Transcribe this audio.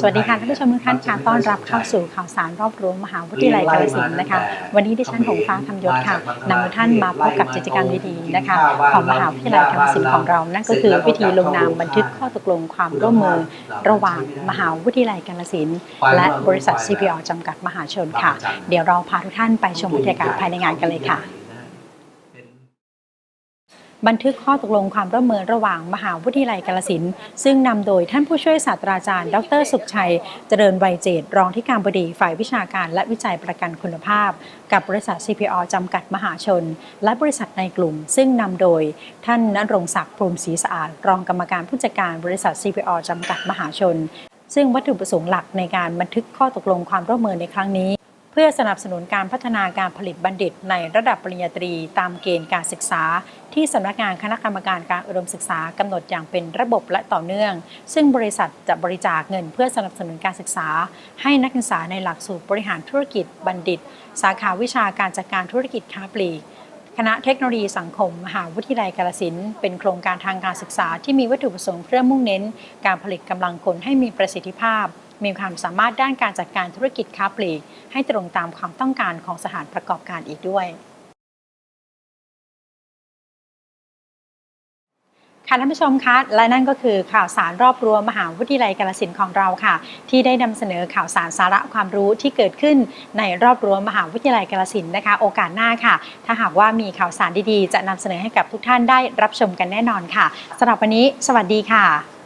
สวัสดีค่ะท่านผู้ชมทุกท่านค่ะต้อนรับเข้าสู่ข่าวสารรอบรั้วมหาวิทยาลัยกาฬสินธุ์นะคะ วันนี้ดิฉันหงฟ้าธรรมยศค่ะนำทุกท่านมาพบกับกิจกรรมดีๆนะคะ ของมหาวิทยาลัยกาฬสินธุ์ของเรา นั่นก็คือวิธีลงนามบันทึกข้อตกลงความร่วมมือ ระหว่างมหาวิทยาลัยกาฬสินธุ์และบริษัท CPO จำกัดมหาชนค่ะ เดี๋ยวเราพาทุกท่านไปชมบรรยากาศภายในงานกันเลยค่ะ บันทึกข้อตกลงความร่วมมือระหว่างมหาวิทยาลัยกาฬสินซึ่งนำโดยท่านผู้ช่วยศาสตราจารย์ ดร สุขชัย เจริญไวยเจตรองที่การบดีฝ่ายวิชาการและวิจัยประกันคุณภาพ กับบริษัท CPO จำกัดมหาชน และบริษัทในกลุ่ม ซึ่งนำโดยท่านณรงศักดิ์พรหมศรีสะอาด รองกรรมการผู้จัดการบริษัท CPO จำกัดมหาชน ซึ่งวัตถุประสงค์หลักในการบันทึกข้อตกลงความร่วมมือในครั้งนี้ พื่อสนับสนุนการพัฒนาการผลิตบัณฑิต ในระดับปริญญาตรีตามเกณฑ์การศึกษา ที่สำนักงานคณะกรรมการการอุดมศึกษากำหนดอย่างเป็นระบบและต่อเนื่อง ซึ่งบริษัทจะบริจาคเงินเพื่อสนับสนุนการศึกษา ให้นักศึกษาในหลักสูตรบริหารธุรกิจบัณฑิต สาขาวิชาการจัดการธุรกิจค้าปลีกคณะเทคโนโลยีสังคม มหาวิทยาลัยกาฬสินเป็นโครงการทางการศึกษาที่มีวัตถุประสงค์เพื่อมุ่งเน้น การผลิตกำลังคนให้มีประสิทธิภาพ มีความสามารถด้านการจัดการธุรกิจค้าปลีก ให้ตรงตามความต้องการของสถานประกอบการอีกด้วยค่ะท่านผู้ชมคะและนั่นก็คือข่าวสารรอบรั้วมหาวิทยาลัยกาฬสินของเราค่ะ ที่ได้นำเสนอข่าวสารสาระความรู้ที่เกิดขึ้นในรอบรั้วมหาวิทยาลัยกาฬสินนะคะ โอกาสหน้าค่ะ ถ้าหากว่ามีข่าวสารดีๆ จะนำเสนอให้กับทุกท่านได้รับชมกันแน่นอนค่ะสำหรับวันนี้ สวัสดีค่ะ